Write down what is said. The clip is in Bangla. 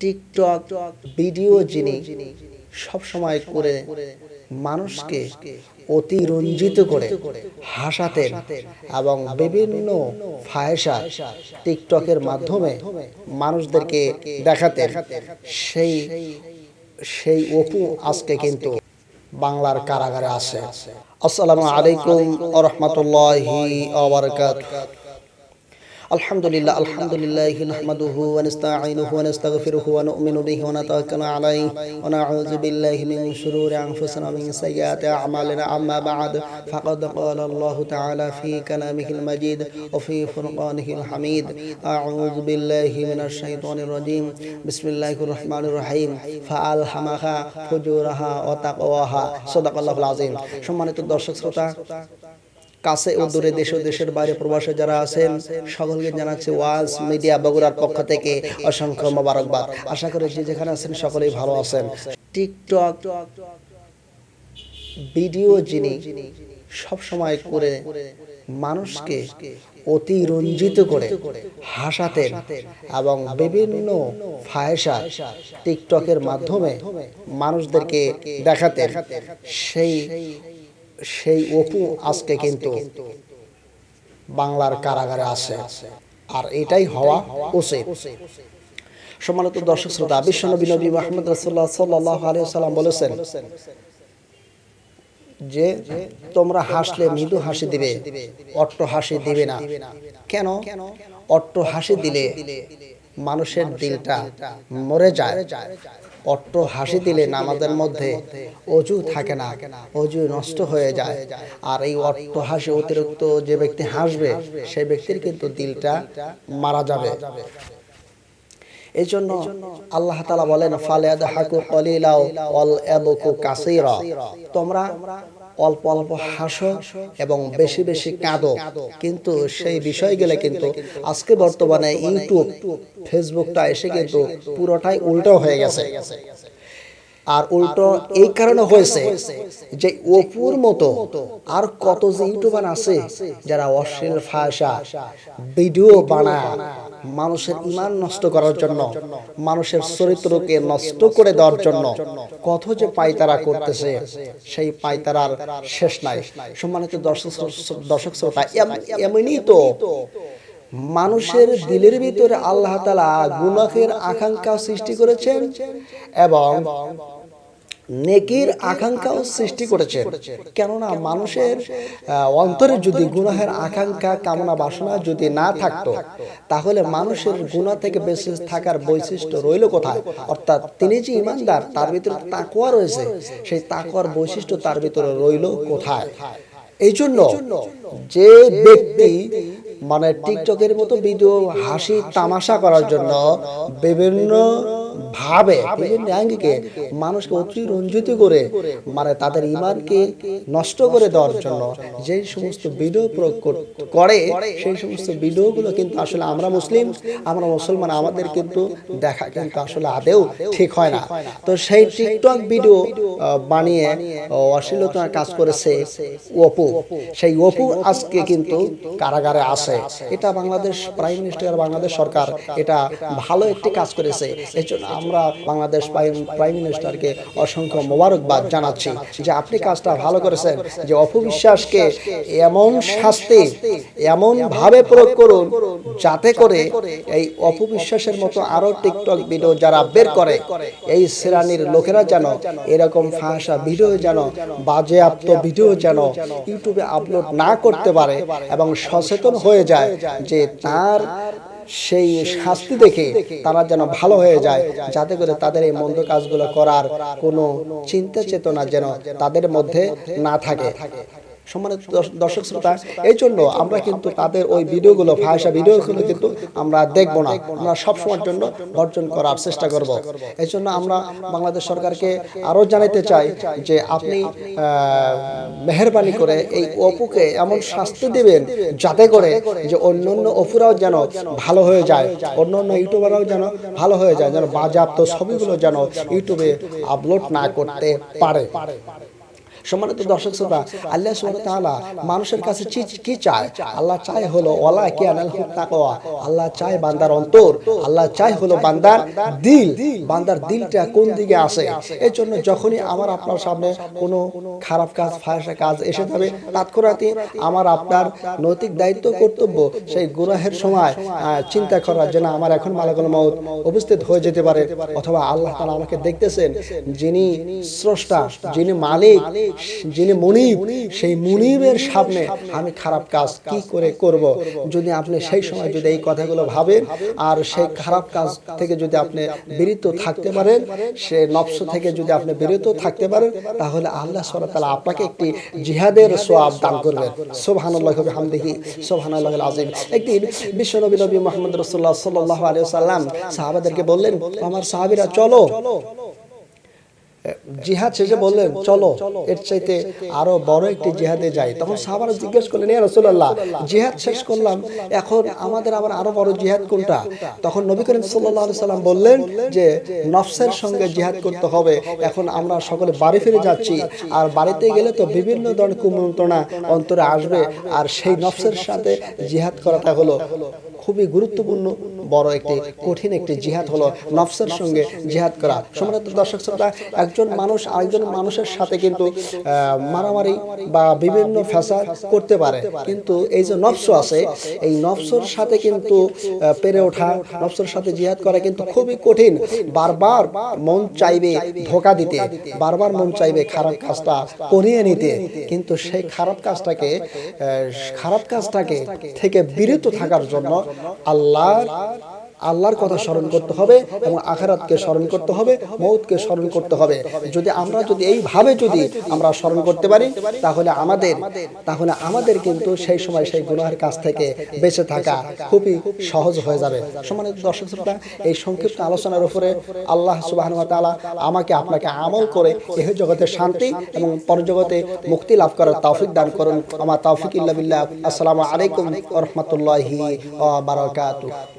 টিকটক, ভিডিও যিনি সবসময় করে মানুষকে অতিরঞ্জিত করে হাসাতেন এবং বিভিন্ন ফায়সা টিকটকের মাধ্যমে মানুষদেরকে দেখাতেন। সেই সেই অপু আজকে কিন্তু বাংলার কারাগারে আছে। আসসালামু আলাইকুম রহমতুল্লাহি الحمد لله الحمد لله نحمده ونستعينه ونستغفره ونؤمن به ونتوكل عليه ونعوذ بالله من شرور انفسنا ومن سيئات اعمالنا اما بعد فقد قال الله تعالى في كلامه المجيد وفي فرقانه الحميد اعوذ بالله من الشيطان الرجيم بسم الله الرحمن الرحيم فالهمها فجورها وتقواها صدق الله العظيم সম্মানিত দর্শক শ্রোতা কাছে ও দূরে দেশ ও দেশের বাইরে প্রবাসে যারা আছেন সকলকে জানাচ্ছি ওয়াজ মিডিয়া বগুড়ার পক্ষ থেকে অসংখ্য মোবারকবাদ। আশা করি যে যেখানে আছেন সকলেই ভালো আছেন। টিকটক ভিডিও যিনি সব সময় করে মানুষকে অতিরঞ্জিত করে হাসাতেন এবং বিভিন্ন ফায়সা টিকটকের মাধ্যমে মানুষদেরকে দেখাতেন। সেই সেই অপু আজকে কিন্তু বাংলার কারাগারে আছে। আর এটাই হওয়া উচিত। সম্মানিত দর্শক শ্রোতা বিশ্বনবী নবী মাহমুদ রাসুল্লাহ সাল্লাহ আলিয়াল্লাম বলেছেন যে তোমরা হাসলে মৃদু হাসি দিবে অট্ট হাসি দিবে না। কেন? অট্ট হাসি দিলে মানুষের দিলটা মরে যায়। অট্ট হাসি দিলে নামাজের মধ্যে অজু থাকে না অজু নষ্ট হয়ে যায়। আর এই অট্ট হাসি অতিরিক্ত যে ব্যক্তি হাসবে সেই ব্যক্তির কিন্তু দিলটা মারা যাবে। এই জন্য আল্লাহ তালা বলেন ফালেদ হাকু কলিলাও অল এবকু কাসিরা। তোমরা অল্প অল্প হাসো এবং বেশি বেশি কাঁদো। কিন্তু সেই বিষয়গুলো কিন্তু আজকে বর্তমানে ইউটিউব, ফেসবুকটা এসে কিন্তু পুরোটাই উল্টো হয়ে গেছে। আর উল্টো এই কারণে হয়েছে যে অপুর মতো আর কত যে ইউটিউবার আছে যারা অশ্লীল ভাষা ভিডিও বানায় মানুষের ইমান নষ্ট করার জন্য, মানুষের চরিত্রকে নষ্ট করে দেওয়ার জন্য কত যে পাইতারা করতেছে, সেই পাইতারার শেষ নাই। সম্মানিত দর্শক দর্শক শ্রোতা এমনই তো মানুষের দিলের ভিতরে আল্লাহ তালা গুনাহের আকাঙ্ক্ষা সৃষ্টি করেছেন এবং নেকির আকাঙ্ক্ষাও সৃষ্টি করেছে কেননা মানুষের অন্তরে যদি গুনাহের আকাঙ্ক্ষা, কামনা, বাসনা যদি না থাকতো, তাহলে মানুষের গুণা থেকে বেঁচে থাকার বৈশিষ্ট্য রইল কোথায়? অর্থাৎ তিনি যে ইমানদার, তার ভিতরে তাকুয়া রয়েছে। সেই তাকুয়ার বৈশিষ্ট্য তার ভিতরে রইল কোথায়? এই জন্য যে ব্যক্তি মানে টিকটকের মতো ভিডিও হাসি তামাশা করার জন্য বিভিন্ন ভাবে বিভিন্ন আঙ্গিকে মানুষকে অতিরঞ্জিত করে মানে তাদের ইমানকে নষ্ট করে দেওয়ার জন্য যে সমস্ত ভিডিও প্রয়োগ করে সেই সমস্ত ভিডিওগুলো কিন্তু আসলে আমরা মুসলিম, আমরা মুসলমান, আমাদের কিন্তু দেখা কিন্তু আসলে আদেও ঠিক হয় না। তো সেই টিকটক ভিডিও বানিয়ে অশ্লীলতার কাজ করেছে অপু। সেই অপু আজকে কিন্তু কারাগারে আছে। এটা বাংলাদেশ প্রাইম মিনিস্টার, বাংলাদেশ সরকার, এটা ভালো একটি কাজ করেছে। এই জন্য আমরা বাংলাদেশ প্রাইম মিনিস্টারকে অসংখ্য মোবারকবাদ জানাচ্ছি যে আপনি কাজটা ভালো করেছেন, যে অপবিশ্বাসকে এমন শাস্তি এমন ভাবে প্রয়োগ করুন যাতে করে এই অপবিশ্বাসের মতো আরও টিকটক ভিডিও যারা বের করে, এই শ্রেণির লোকেরা যেন এরকম ফাঁসা ভিডিও যেন বাজে বাজেয়াপ্ত ভিডিও যেন ইউটিউবে আপলোড না করতে পারে এবং সচেতন হয়ে যায় যে তার সেই শাস্তি দেখে তারা যেন ভালো হয়ে যায়। যাতে করে তাদের এই মন্দ কাজগুলো করার কোনো চিন্তা চেতনা যেন তাদের মধ্যে না থাকে। সম্মানিত দর্শক শ্রোতা এই জন্য আমরা কিন্তু তাদের ওই ভিডিওগুলো ভাষা ভিডিওগুলো কিন্তু আমরা দেখব না। আমরা সবসময়ের জন্য বর্জন করার চেষ্টা করব। এই জন্য আমরা বাংলাদেশ সরকারকে আরও জানাতে চাই যে আপনি মেহরবানি করে এই অপুকে এমন শাস্তি দেবেন যাতে করে যে অন্য অন্য অপুরাও যেন ভালো হয়ে যায় অন্য অন্য ইউটিউবাররাও যেন ভালো হয়ে যায় যেন বাজাপ্ত ছবিগুলো যেন ইউটিউবে আপলোড না করতে পারে। সম্মানিত দর্শক শ্রোতা আল্লাহ সুবহানাহু ওয়া তাআলা মানুষের কাছে কি চায়? আল্লাহ চায় হলো ওয়ালা কিয়ানাল তাকওয়া। আল্লাহ চায় বান্দার অন্তর আল্লাহ চায় হলো বান্দার দিল। বান্দার দিলটা কোন দিকে আসে? এই জন্য যখনই আমার আপনার সামনে কোনো খারাপ কাজ ফায়সা কাজ এসে যাবে তৎক্ষণাৎই আমার আপনার নৈতিক দায়িত্ব কর্তব্য সেই গুনাহের সময় চিন্তা করার জন্য আমার এখন মালাকুল মত উপস্থিত হয়ে যেতে পারে। অথবা আল্লাহ তাআলা আমাকে দেখতেছেন যিনি স্রষ্টা যিনি মালিক যিনি মুনিব, সেই মুনিবের সামনে আমি খারাপ কাজ কি করে করব? যদি আপনি সেই সময় যদি এই কথাগুলো ভাবেন, আর সেই খারাপ কাজ থেকে যদি আপনি বিরত থাকতে পারেন, সে নফস থেকে যদি আপনি বিরত থাকতে পারেন, তাহলে আল্লাহ ওয়া আপনাকে একটি জিহাদের সোয়াব দান করবেন। সুবহানাল্লাহি ওয়া বিহামদিহি সুবহানাল্লাহিল আযীম। একদিন বিশ্বনবী নবী মুহাম্মদ রাসূলুল্লাহ সাল্লাল্লাহু আলাইহি ওয়াসাল্লাম সাহাবাদেরকে বললেন, আমার সাহাবীরা, চলো। জিহাদ শেষে বললেন চলো এর চাইতে আরও বড় একটি জিহাদে যাই। তখন সাহাবারা জিজ্ঞেস করলেন ইয়া রাসূলুল্লাহ জিহাদ শেষ করলাম এখন আমাদের আবার আরও বড় জিহাদ কোনটা? তখন নবী করিম সাল্লাল্লাহু আলাইহি সাল্লাম বললেন যে নফসের সঙ্গে জিহাদ করতে হবে। এখন আমরা সকলে বাড়ি ফিরে যাচ্ছি। আর বাড়িতে গেলে তো বিভিন্ন ধরনের কুমন্ত্রণা অন্তরে আসবে। আর সেই নফসের সাথে জিহাদ করাটা হলো। খুবই গুরুত্বপূর্ণ, বড় একটি কঠিন একটি জিহাদ হলো নফসের সঙ্গে জিহাদ করা। সম্মানিত দর্শক শ্রোতা, একজন মানুষ আরেকজন মানুষের সাথে কিন্তু মারামারি বা বিভিন্ন ফ্যাসাদ করতে পারে। কিন্তু এই যে নফস আছে, এই নফসের সাথে কিন্তু পেরে ওঠা, নফসের সাথে জিহাদ করা কিন্তু খুবই কঠিন। বারবার মন চাইবে ধোকা দিতে, বারবার মন চাইবে খারাপ কাজটা করিয়ে নিতে। কিন্তু সেই খারাপ কাজটাকে খারাপ কাজটাকে থেকে বিরত থাকার জন্য আল্লাহর আল্লাহর কথা স্মরণ করতে হবে এবং আখারাতকে স্মরণ করতে হবে, মৌতকে স্মরণ করতে হবে। যদি আমরা যদি এইভাবে যদি আমরা স্মরণ করতে পারি, তাহলে আমাদের তাহলে আমাদের কিন্তু সেই সময় সেই গুনাহের কাছ থেকে বেঁচে থাকা খুবই সহজ হয়ে যাবে। সম্মানিত দর্শক শ্রোতা, এই সংক্ষিপ্ত আলোচনার উপরে আল্লাহ সুবাহ তাআলা আমাকে আপনাকে আমল করে এহ জগতে শান্তি এবং পরজগতে মুক্তি লাভ করার তৌফিক দান করুন। আমার তৌফিক ইল্লা বিল্লাহ। আসসালামু আলাইকুম রাহমাতুল্লাহি ওয়া বারাকাতুহু।